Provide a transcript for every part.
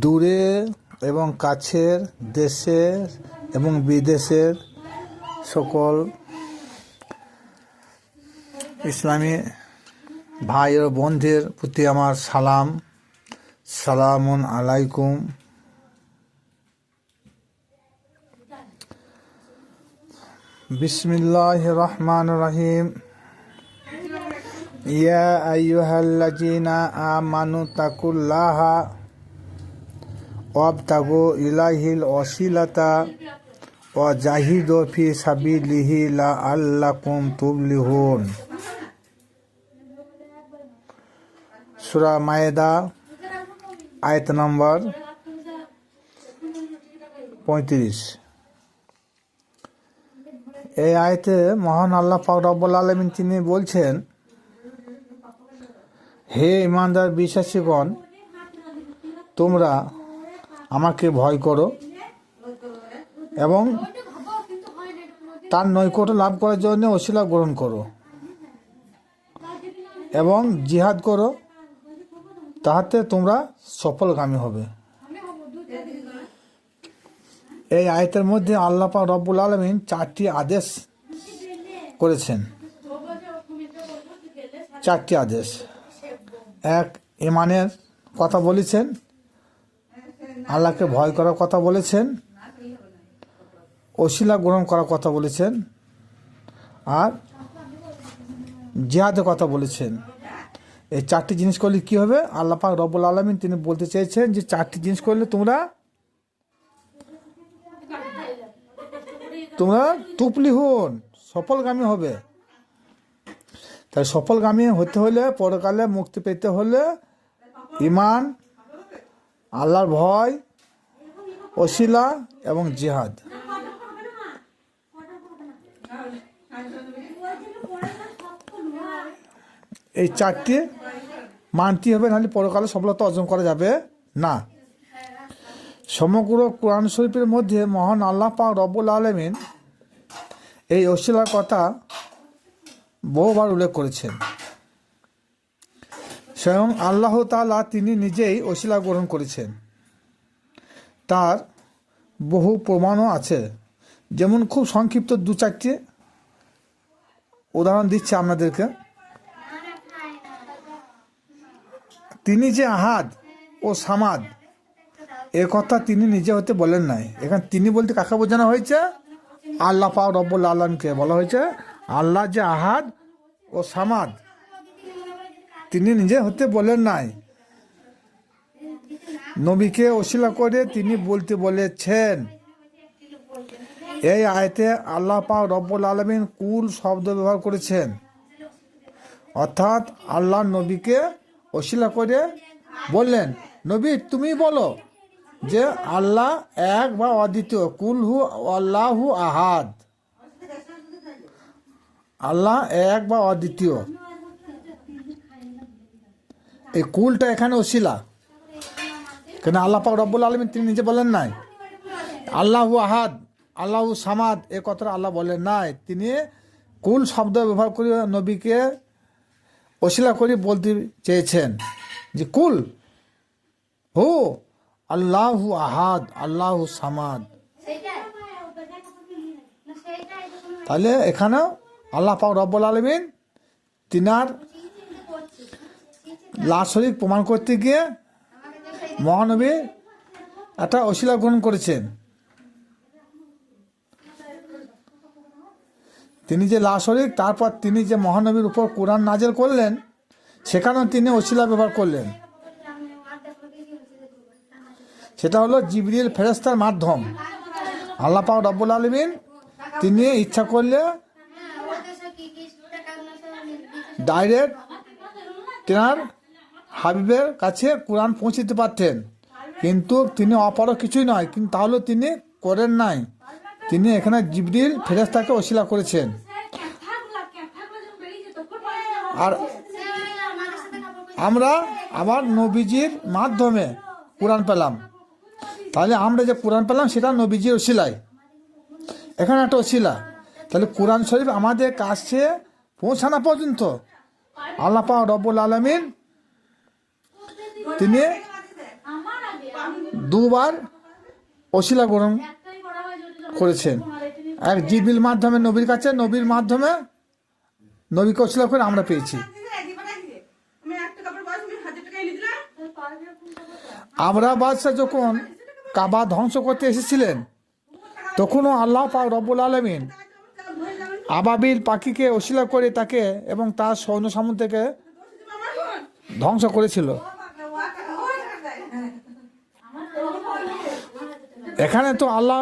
দূরে এবং কাছের দেশের এবং বিদেশের সকল ইসলামী ভাই ও বোনদের প্রতি আমার সালাম। সালামুন আলাইকুম। বিসমিল্লাহ রহমান রহিম। ইয়া আইয়ুহাল্লাযীনা আমানু তাকুল্লাহা ওয়াবতাগু ইলাইহিল ওয়াসিলাতা ওয়া জাহিদু ফি সাবিলিহি লাআল্লাকুম তুফলিহুন সূরা মায়েদা আয়াত নম্বর পঁয়ত্রিশ এই আয়তে মহান আল্লাহ পাক রব্বুল আলমিন তিনি বলছেন হে ইমানদার বিশ্বাসীগণ, তোমরা আমাকে ভয় করো এবং তার নৈকট্য লাভ করার জন্য ওসিলা গ্রহণ করো এবং জিহাদ করো, তাহাতে তোমরা সফলগামী হবে। এই আয়তের মধ্যে আল্লাপা রব্বুল আলমিন চারটি আদেশ করেছেন। চারটি আদেশ। এক ইমানের কথা বলেছেন, আল্লাহকে ভয় করার কথা বলেছেন, অশিলা গ্রহণ করার কথা বলেছেন, আর জিহাদের কথা বলেছেন। এই চারটি জিনিস করলে কি হবে? আল্লাহ পাক রব্বুল আলমিন তিনি বলতে চেয়েছেন যে চারটি জিনিস করলে তোমরা তোমরা তুপলি হন, সফলগামী হবে। তাই সফলগামী হতে হলে, পরকালে মুক্তি পেতে হলে ইমান আল্লাহর ভয়, অশিলা এবং জিহাদ। এই চারটি মানতে হবে? নাহলে পরকালে সফলতা অর্জন করা যাবে না। সমগ্র কোরআন শরীফের মধ্যে মহান আল্লাহ পাক রব্বুল আলমিন এই অশিলার কথা বহুবার উল্লেখ করেছেন। স্বয়ং আল্লাহ তালা তিনি নিজেই অশিলা গ্রহণ করেছেন। তার বহু প্রমাণও আছে। যেমন খুব সংক্ষিপ্ত দু চারটি উদাহরণ দিচ্ছে আপনাদেরকে। তিনি যে আহাদ ও সামাদ, এ কথা তিনি নিজে হতে বলেন নাই। এখানে তিনি বলতে কাকে বোঝানো হয়েছে? আল্লাহ পাক রব্বুল আলমকে বলা হয়েছে। আল্লাহ যে আহাদ ও সামাদ, তিনি নিজে হতে বলেন নাই। নবীকে অশিলা করে তিনি বলতে বলেছেন, এই আয়তে আল্লাহ পাক রব্বুল আলমিন কুল শব্দ ব্যবহার করেছেন। অর্থাৎ আল্লাহ নবীকে অশিলা করে বললেন, নবী, তুমি বলো যে আল্লাহ এক বা অদ্বিতীয় কুলহু আল্লাহু আহাদ। আল্লাহ এক বা অদ্বিতীয়? এই কুলটা এখানে অশিলা কেন আল্লাহ পাক রব্বুল আলমিন তিনি নিজে বলেন নাই? আল্লাহু আহাদ, আল্লাহু সামাদ, এ কথাটা আল্লাহ বলেন নাই। তিনি কুল শব্দ ব্যবহার করে নবীকে অশিলা করে বলতে চেয়েছেন যে, কুল, হু, আল্লাহু আহাদ, আল্লাহু সামাদ। তাহলে এখানে আল্লাহ পাক রব্বুল আলমিন তিনার লাশরিক প্রমাণ করতে গিয়ে মহানবী একটা অশিলা গ্রহণ করেছেন। তিনি যে লাশরিক তারপর তিনি যে মহানবীর উপর কোরআন নাজেল করলেন, সেখানেও তিনি অশিলা ব্যবহার করলেন। সেটা হলো জিবরিল ফেরেস্তার মাধ্যম। আল্লাহ রব্বুল আলমিন তিনি ইচ্ছা করলে ডাইরেক্ট তেনার হাবিবের কাছে কোরআন পৌঁছতে পারতেন। কিন্তু তিনি অপর কিছুই নয়, কিন্তু তাহলে তিনি করেন নাই। তিনি এখানে জিবরিল ফেরেস্তাকে অশিলা করেছেন। আর আমরা আবার নবীজির মাধ্যমে কোরআন পেলাম। তাহলে আমরা যে কোরআন পেলাম, সেটা নবীজির ওসিলাই এখানে একটা ওসিলা। তাহলে কোরআন শরীফ আমাদের কাছে পৌঁছানো পর্যন্ত। আল্লাহ পাক রব্বুল আলমিন তিনি দুবার অশিলা গ্রহণ করেছেন। এক জিবিল মাধ্যমে নবীর কাছে, নবীর মাধ্যমে নবীকে অশিলা করে আমরা পেয়েছি। আমরা বাদশাহ যখন কাবা ধ্বংস করতে এসেছিলেন, তখনও আল্লাহ পাক রব্বুল আলমিন আবাবিল পাখিকে অশিলা করে তাকে এবং তার সৈন্য সামন্তকে ধ্বংস করেছিল। এখানে তো আল্লাহ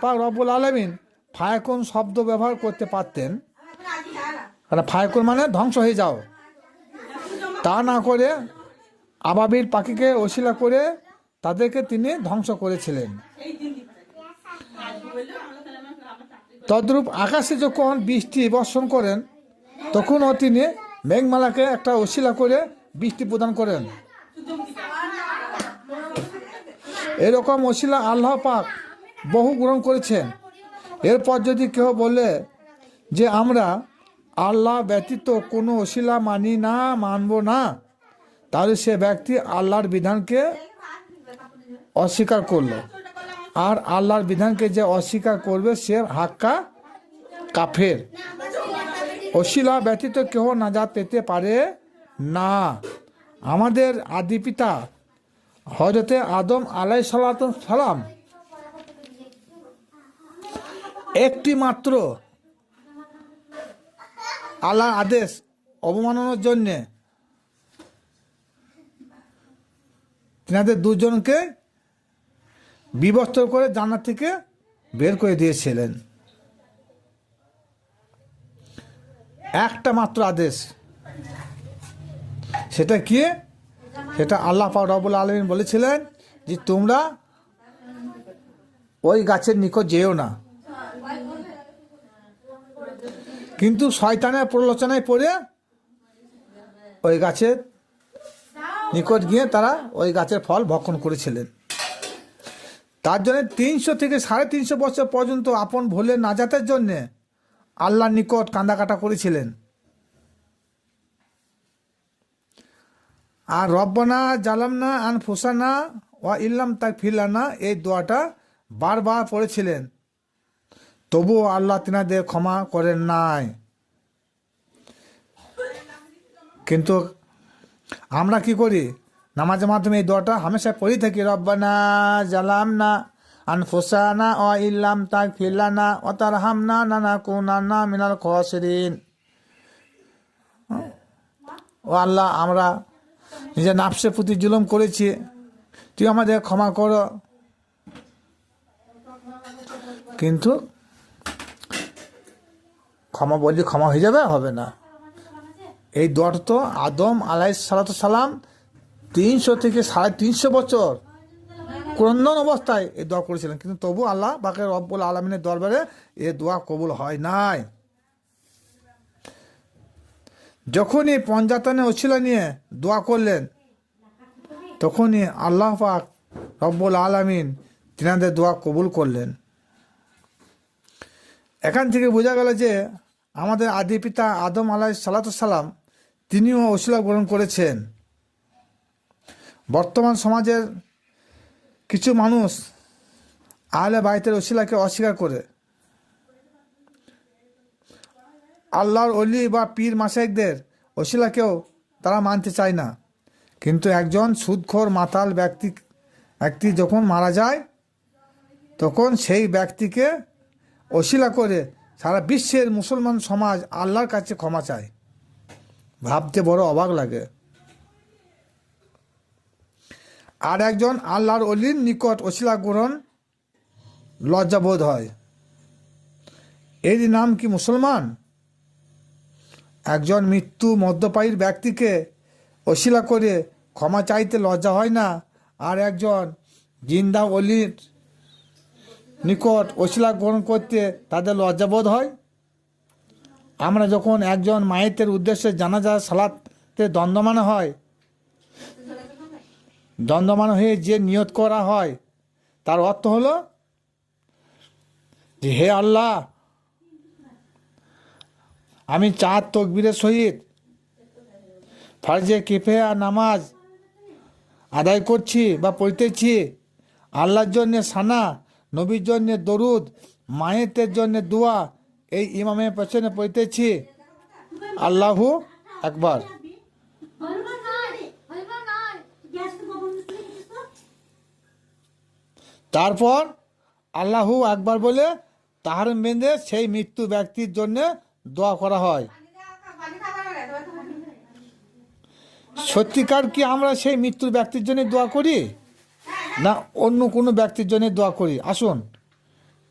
পাক রব্বুল আলমিন ফায়াকুন শব্দ ব্যবহার করতে পারতেন। ফায়াকুন মানে ধ্বংস হয়ে যাও। তা না করে আবাবির পাখিকে অশিলা করে তাদেরকে তিনি ধ্বংস করেছিলেন। তদ্রূপ আকাশে যখন বৃষ্টি বর্ষণ করেন, তখনও তিনি মেঘমালাকে একটা অশিলা করে বৃষ্টি প্রদান করেন। এরকম অশিলা আল্লাহ পাক বহু গ্রহণ করেছেন। এরপর যদি কেউ বলে যে, আমরা আল্লাহ ব্যতীত কোনো অশিলা মানি না, মানব না, তাহলে সে ব্যক্তি আল্লাহর বিধানকে অস্বীকার করল। আর আল্লাহর বিধানকে যে অস্বীকার করবে, সে হাক্কা কাফের। অশিলা ব্যতীত কেউ নাজাত পেতে পারে না। আমাদের আদি পিতা হজরতে আদম আলাই সালাম একটি মাত্র আল্লাহর আদেশ অবমাননার জন্যে তিনাদের দুজনকে বিবস্ত্র করে জান্নাত থেকে বের করে দিয়েছিলেন। একটা মাত্র আদেশ। সেটা কি? সেটা আল্লাহ পাক রব্বুল আলমিন বলেছিলেন যে তোমরা ওই গাছের নিকট যেও না। কিন্তু শয়তানের প্রলোচনায় পড়ে ওই গাছের নিকট গিয়ে তারা ওই গাছের ফল ভক্ষণ করেছিলেন। তার জন্য তিনশো থেকে সাড়ে তিনশো বছর পর্যন্ত আপন ভুলে নাজাতের জন্যে আল্লাহর নিকট কান্দাকাটা করেছিলেন। আর রব্বানা জালামনা আন ফুসানা ওয়া ইল্লাম তাক ফিরলানা এই দোয়াটা বারবার পড়েছিলেন। তবুও আল্লাহ তিনাদের ক্ষমা করেন নাই। কিন্তু আমরা কি করি? নামাজের মাধ্যমে এই দোয়াটা হামেশা পড়ি থাকি, রব্বানা জালাম না আন ফোসানা ও ইল্লাম তাক ফিল্লানা ও তার হামনা নানা কুনানা মিনাল খসরিন। ও আল্লাহ, আমরা নিজের নাফসের প্রতি জুলুম করেছি, তুই আমাদের ক্ষমা কর। কিন্তু ক্ষমা বললে ক্ষমা হয়ে যাবে, হবে না। এই দোয়াটা তো আদম আলাই সালাম তিনশো থেকে সাড়ে তিনশো বছর ক্রন্দন অবস্থায় এই দোয়া করেছিলেন। কিন্তু তবু আল্লাহ বাকে রব্বুল আলমিনের দরবারে এ দোয়া কবুল হয় নাই। যখনই পঞ্জাতনে অছিলা নিয়ে দোয়া করলেন, তখনই আল্লাহ পাক রব্বুল আলমিন তিনাদের দোয়া কবুল করলেন। এখান থেকে বোঝা গেল যে আমাদের আদি পিতা আদম আলাই সালাম তিনিও অশিলা গ্রহণ করেছেন। বর্তমান সমাজের কিছু মানুষ আহলে বাইতের অশিলাকে অস্বীকার করে। আল্লাহর অলি বা পীর মাসাইকদের অশিলাকেও তারা মানতে চায় না। কিন্তু একজন সুদখোর মাতাল ব্যক্তি ব্যক্তি যখন মারা যায়, তখন সেই ব্যক্তিকে অশিলা করে সারা বিশ্বের মুসলমান সমাজ আল্লাহর কাছে ক্ষমা চায়। ভাবতে বড় অবাক লাগে। আর একজন আল্লাহর অলির নিকট অশিলা গ্রহণ লজ্জাবোধ হয়। এর নাম কি মুসলমান? একজন মৃত্যু মদ্যপায়ীর ব্যক্তিকে অশিলা করে ক্ষমা চাইতে লজ্জা হয় না, আর একজন জিন্দা অলির নিকট অশিলা গ্রহণ করতে তাদের লজ্জাবোধ হয়? আমরা যখন একজন মায়েতের উদ্দেশ্যে জানাজা সালাতে দ্বন্দ্বমান হয় দ্বন্দ্বমান হয়ে যে নিয়ত করা হয়, তার অর্থ হলো যে হে আল্লাহ, আমি চাঁদ তকবীরের সহিত ফার্জে কেফেয়া নামাজ আদায় করছি বা পড়তেছি, আল্লাহর জন্যে সানা, নবীর জন্যে দরুদ মায়েতের জন্যে দোয়া, এই ইমামের পেছনে পড়তেছি। আল্লাহু একবার হলুমান নয় হলুমান নয় গ্যাস তো বন্ধ করে দিস তো তারপর আল্লাহু একবার বলে তাহার বেঁধে সেই মৃত্যু ব্যক্তির জন্য দোয়া করা হয়। সত্যিকার কি আমরা সেই মৃত্যুর ব্যক্তির জন্য দোয়া করি? না, অন্য কোনো ব্যক্তির জন্য দোয়া করি? আসুন,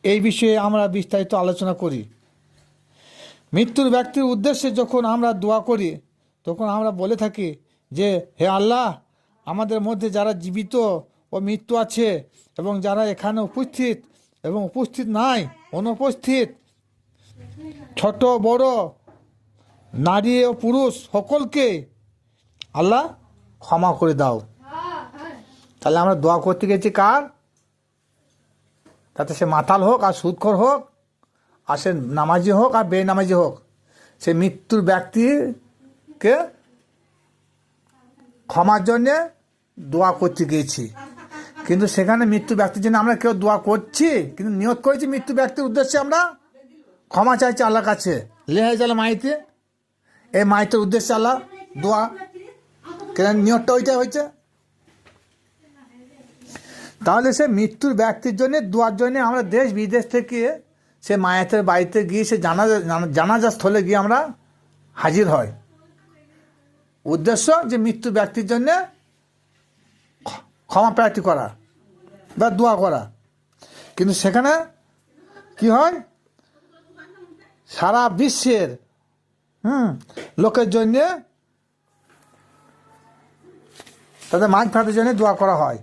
এই বিষয়ে আমরা বিস্তারিত আলোচনা করি। মৃত্যুর ব্যক্তির উদ্দেশ্যে যখন আমরা দোয়া করি, তখন আমরা বলে থাকি যে, হে আল্লাহ, আমাদের মধ্যে যারা জীবিত ও মৃত্যু আছে এবং যারা এখানে উপস্থিত এবং উপস্থিত নাই, অনুপস্থিত, ছোট, বড়, নারী ও পুরুষ সকলকে আল্লাহ ক্ষমা করে দাও। তাহলে আমরা দোয়া করতে গেছি কার? তাতে সে মাতাল হোক আর সুদখর হোক, আর সে নামাজি হোক আর বেনামাজি হোক, সে মৃত্যুর ব্যক্তিকে ক্ষমার জন্যে দোয়া করতে গিয়েছি কিন্তু সেখানে মৃত্যু ব্যক্তির জন্য আমরা কেউ দোয়া করছি, কিন্তু নিয়ত করেছি মৃত্যু ব্যক্তির উদ্দেশ্যে আমরা ক্ষমা চাইছি আল্লাহর কাছে। লেহাই জালে মাইতে, এই মাইতের উদ্দেশ্যে আল্লাহ দোয়া কেন নিয়তটা ওইটাই হয়েছে। তাহলে সে মৃত্যুর ব্যক্তির জন্য, দোয়ার জন্য আমরা দেশ বিদেশ থেকে সে মায়াতের বাড়িতে গিয়ে, সে জানা- জানাজা স্থলে গিয়ে আমরা হাজির হয় উদ্দেশ্য যে মৃত্যু ব্যক্তির জন্য ক্ষমা প্রার্থী করা বা দোয়া করা। কিন্তু সেখানে কি হয়? সারা বিশ্বের, হুম, লোকের জন্যে তাদের মাছ ফাটের জন্য দোয়া করা হয়।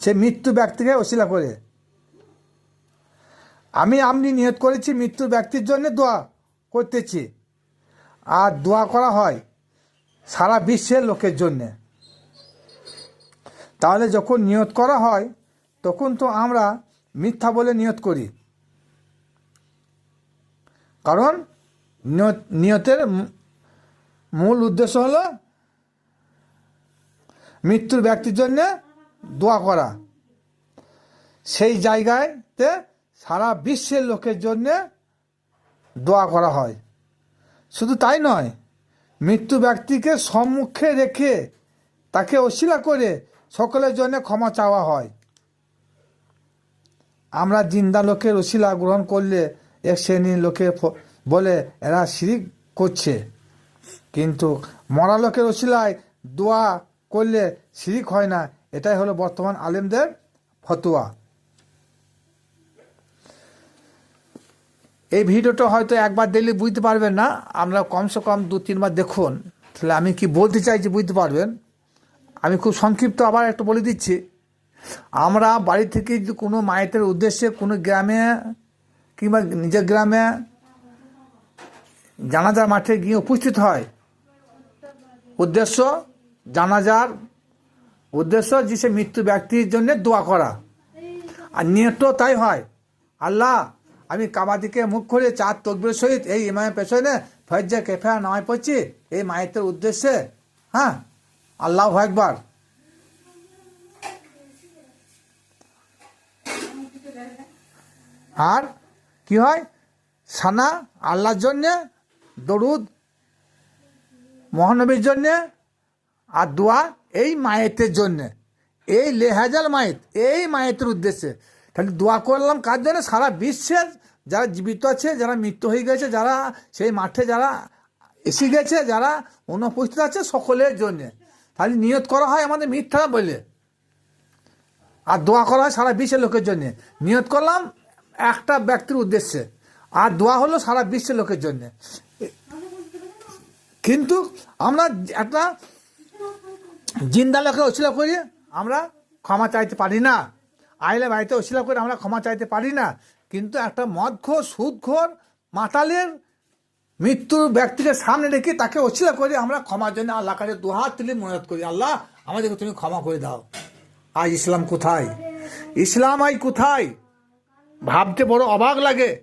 সে মৃত্যু ব্যক্তিকে অশিলা করে। আমি আপনি নিয়ত করেছি মৃত্যু ব্যক্তির জন্য দোয়া করতেছি। আর দোয়া করা হয় সারা বিশ্বের লোকের জন্যে। তাহলে যখন নিয়ত করা হয়, তখন তো আমরা মিথ্যা বলে নিয়ত করি। কারণ নিয়ত, নিয়তের মূল উদ্দেশ্য হলো মৃত্যুর ব্যক্তির জন্য দোয়া করা। সেই জায়গায়তে সারা বিশ্বের লোকের জন্য দোয়া করা হয়। শুধু তাই নয়, মৃত্যু ব্যক্তিকে সম্মুখে রেখে তাকে অশিলা করে সকলের জন্য ক্ষমা চাওয়া হয়। আমরা জিন্দা লোকের অশিলা গ্রহণ করলে এক শ্রেণির লোকে বলে এরা শিরিক করছে। কিন্তু মরা লোকের অশিলায় দোয়া করলে শিরিক হয় না, এটাই হলো বর্তমান আলেমদের ফতোয়া। এই ভিডিওটা হয়তো একবার দেখলে বুঝতে পারবেন না, আমরা কমসে কম দু তিনবার দেখুন। তাহলে আমি কি বলতে চাইছি বুঝতে পারবেন? আমি খুব সংক্ষিপ্ত আবার একটু বলে দিচ্ছি। আমরা বাড়ি থেকে যদি কোনো মায়েতের উদ্দেশ্যে কোনো গ্রামে কিংবা নিজের গ্রামে জানাজার মাঠে গিয়ে উপস্থিত হয়, উদ্দেশ্য জানাজার উদ্দেশ্য যে সে মৃত্যু ব্যক্তির জন্য দোয়া করা। আর নিয়তও তাই হয়। আল্লাহ, আমি কাবা দিকে মুখ করে চার তকবির সহিত এই ইমামের পেছনে ফজ্জা কেফা নামায় পড়ছি। এই মায়েতের উদ্দেশ্যে হ্যাঁ। আল্লাহ একবার আর কি হয়? সানা আল্লাহর জন্যে, দরুদ মহানবীর জন্যে, আর দোয়া এই মায়েতের জন্যে। এই লেহাজাল মায়েত, এই মায়েতের উদ্দেশ্যে। তাহলে দোয়া করলাম কার জন্য? সারা বিশ্বের যারা জীবিত আছে, যারা মৃত্যু হয়ে গেছে, যারা সেই মাঠে যারা এসে গেছে, যারা অনুপস্থিত আছে, সকলের জন্যে। তাহলে নিয়ত করা হয় আমাদের মিথ্যা বলে আর দোয়া করা হয় সারা বিশ্বের লোকের জন্যে। নিয়ত করলাম একটা ব্যক্তির উদ্দেশ্যে। আর দোয়া হলো সারা বিশ্বের লোকের জন্যে। কিন্তু আমরা একটা জিন্দা লোকে অশিলা করি, আমরা ক্ষমা চাইতে পারি না। আইলে বাড়িতে অশিলা করে, আমরা ক্ষমা চাইতে পারি না। কিন্তু একটা মদখোর সুদখোর মাতালের মৃত্যুর ব্যক্তিকে সামনে রেখে তাকে অশিলা করে আমরা ক্ষমার জন্য আল্লাহ কাছে দুহাত তুলে মনে করি। আল্লাহ, আমাদেরকে তুমি ক্ষমা করে দাও। আজ ইসলাম কোথায়? ইসলাম আজ কোথায়? ভাবতে বড় অবাক লাগে।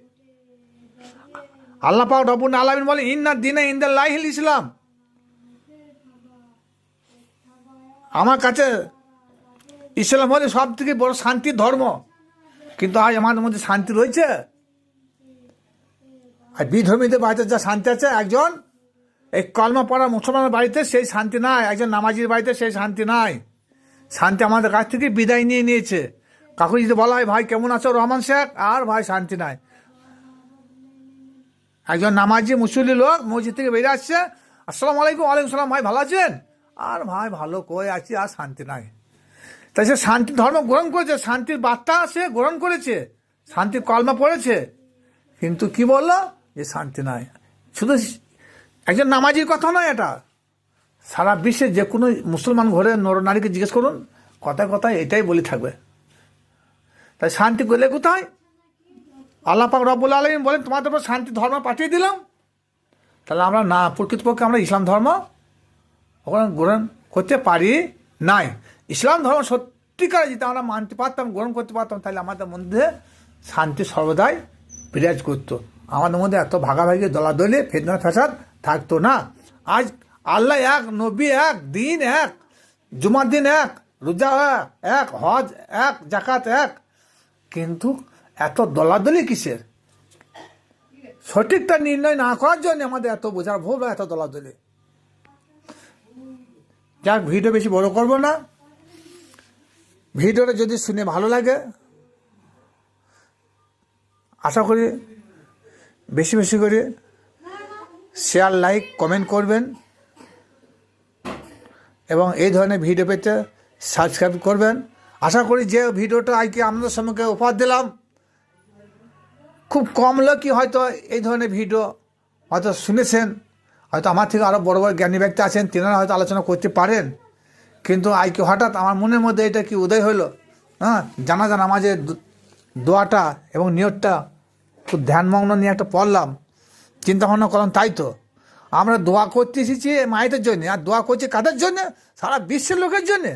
আল্লাহ পাক রবুন আলমিন বলে ইন্না দিনে ইন্দাল লাইহিল ইসলাম। আমার কাছে ইসলাম হলে সব থেকে বড় শান্তির ধর্ম। কিন্তু আজ আমাদের মধ্যে শান্তি রয়েছে? আর বিধর্মীদের বাড়িতে যা শান্তি আছে, একজন এই কলমা পড়া মুসলমানের বাড়িতে সেই শান্তি নাই, একজন নামাজির বাড়িতে সেই শান্তি নাই। শান্তি আমাদের কাছ থেকে বিদায় নিয়ে নিয়েছে। কাকু যদি বলা হয়, ভাই, কেমন আছো রহমান শেখ? আর ভাই, শান্তি নাই। একজন নামাজি মুসলি লোক মসজিদ থেকে বেরিয়ে আসছে, আসসালামু আলাইকুম আলাইকুম সালাম, ভাই, ভালো আছেন? আর ভাই, ভালো, কই আছি, আর শান্তি নাই। তাই সে শান্তি ধর্ম গ্রহণ করেছে, শান্তির বার্তা সে গ্রহণ করেছে, শান্তির কলমা পড়েছে। কিন্তু কি বলল? শান্তি নাই। শুধু একজন নামাজির কথা নয় এটা। সারা বিশ্বে যে কোনো মুসলমান ঘরে নর নারীকে জিজ্ঞেস করুন, কথায় কথায় এটাই বলে থাকবে। তাই শান্তি করলে কোথায়? আল্লাহ পাক রব্বুল আলমিন বলেন, তোমাদের উপর শান্তি ধর্ম পাঠিয়ে দিলাম। তাহলে আমরা না, প্রকৃতপক্ষে আমরা ইসলাম ধর্ম ওখানে গ্রহণ করতে পারি নাই। ইসলাম ধর্ম সত্যিকার যদি আমরা মানতে পারতাম, গ্রহণ করতে পারতাম, তাহলে আমাদের মধ্যে শান্তি সর্বদাই বিরাজ করতো। আমাদের মধ্যে এত ভাগাভাগি, দলাদলি ফেদনা ফ্যাসাদ থাকতো না। আজ আল্লাহ এক, নবী এক, দিন এক, জুমার দিন এক, রোজা এক হজ এক জাকাত এক। কিন্তু এত দলাদলি কিসের? সঠিকটা নির্ণয় না করার জন্য আমাদের এত বোঝার ভুল এত দলাদলি। যাক, ভিডিও বেশি বড় করব না। ভিডিওটা যদি শুনে ভালো লাগে, আশা করি বেশি বেশি করে শেয়ার লাইক কমেন্ট করবেন এবং এই ধরনের ভিডিও পেতে সাবস্ক্রাইব করবেন। আশা করি যে ভিডিওটা আজকে আপনাদের সম্মুখে উপহার দিলাম। খুব কম লোকই হয়তো এই ধরনের ভিডিও হয়তো শুনেছেন, হয়তো আমার থেকে আরও বড় বড় জ্ঞানী ব্যক্তি আছেন, তেনারা হয়তো আলোচনা করতে পারেন। কিন্তু আজকে হঠাৎ আমার মনের মধ্যে এটা কি উদয় হলো? হ্যাঁ জানা জানা যে দোয়াটা এবং নিয়তটা খুব ধ্যানমগ্ন নিয়ে একটা পড়লাম। চিন্তা ভাবনা করলাম, তাই তো। আমরা দোয়া করতে এসেছি মায়েদের জন্যে। আর দোয়া করছি কাদের জন্যে? সারা বিশ্বের লোকের জন্যে।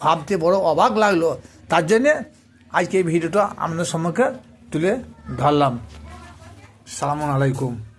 ভাবতে বড় অবাক লাগল। তার জন্যে আজকে এই ভিডিওটা আপনাদের সম্মুখে তুলে ধরলাম। সালামু আলাইকুম।